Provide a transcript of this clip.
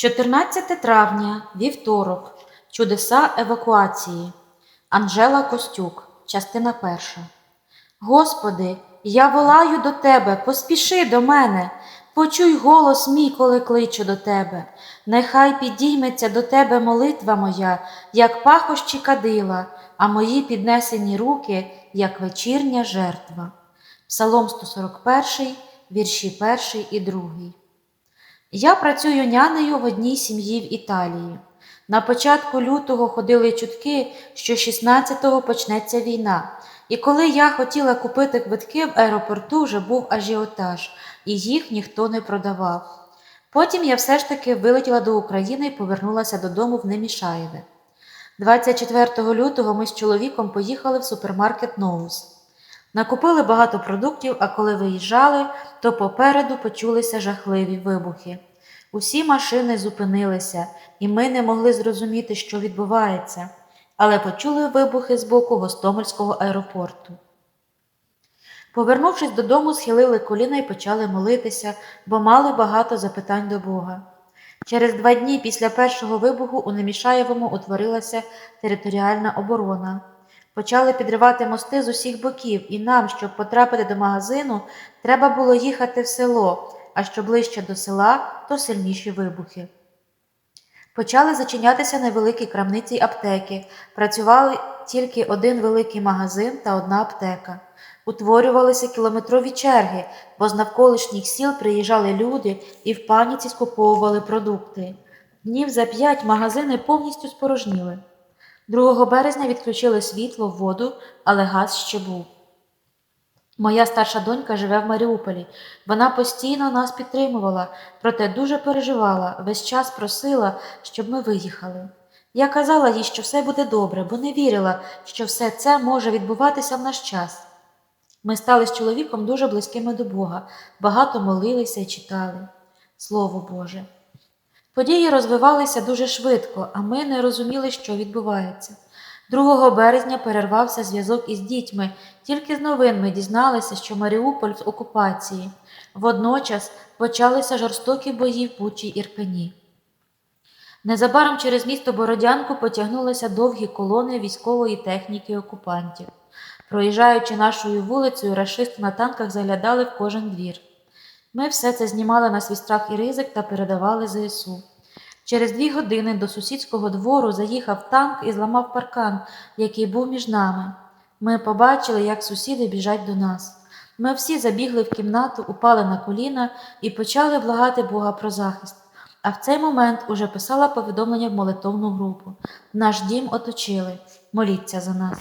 14 травня, вівторок. Чудеса евакуації. Анжела Костюк. Частина перша. Господи, я волаю до Тебе, поспіши до мене. Почуй голос мій, коли кличу до Тебе. Нехай підійметься до Тебе молитва моя, як пахощі кадила, а мої піднесені руки, як вечірня жертва. Псалом 141, вірші 1 і 2. Я працюю нянею в одній сім'ї в Італії. На початку лютого ходили чутки, що 16-го почнеться війна. І коли я хотіла купити квитки в аеропорту, вже був ажіотаж, і їх ніхто не продавав. Потім я все ж таки вилетіла до України і повернулася додому в Немішаєве. 24 лютого ми з чоловіком поїхали в супермаркет Ноус. Накупили багато продуктів, а коли виїжджали, то попереду почулися жахливі вибухи. Усі машини зупинилися, і ми не могли зрозуміти, що відбувається, але почули вибухи з боку Гостомельського аеропорту. Повернувшись додому, схилили коліна і почали молитися, бо мали багато запитань до Бога. Через два дні після першого вибуху у Немішаєвому утворилася територіальна оборона. Почали підривати мости з усіх боків, і нам, щоб потрапити до магазину, треба було їхати в село, а що ближче до села, то сильніші вибухи. Почали зачинятися невеликі крамниці й аптеки. Працювали тільки один великий магазин та одна аптека. Утворювалися кілометрові черги, бо з навколишніх сіл приїжджали люди і в паніці скуповували продукти. Днів за п'ять магазини повністю спорожніли. 2 березня відключили світло, воду, але газ ще був. Моя старша донька живе в Маріуполі. Вона постійно нас підтримувала, проте дуже переживала, весь час просила, щоб ми виїхали. Я казала їй, що все буде добре, бо не вірила, що все це може відбуватися в наш час. Ми стали з чоловіком дуже близькими до Бога, багато молилися і читали. Слово Боже. Події розвивалися дуже швидко, а ми не розуміли, що відбувається. 2 березня перервався зв'язок із дітьми, тільки з новин ми дізналися, що Маріуполь в окупації. Водночас почалися жорстокі бої в Бучі Ірпені. Незабаром через місто Бородянку потягнулися довгі колони військової техніки окупантів. Проїжджаючи нашою вулицею, рашисти на танках заглядали в кожен двір. Ми все це знімали на свій страх і ризик та передавали ЗСУ. Через дві години до сусідського двору заїхав танк і зламав паркан, який був між нами. Ми побачили, як сусіди біжать до нас. Ми всі забігли в кімнату, упали на коліна і почали благати Бога про захист. А в цей момент уже писала повідомлення в молитовну групу. Наш дім оточили. Моліться за нас.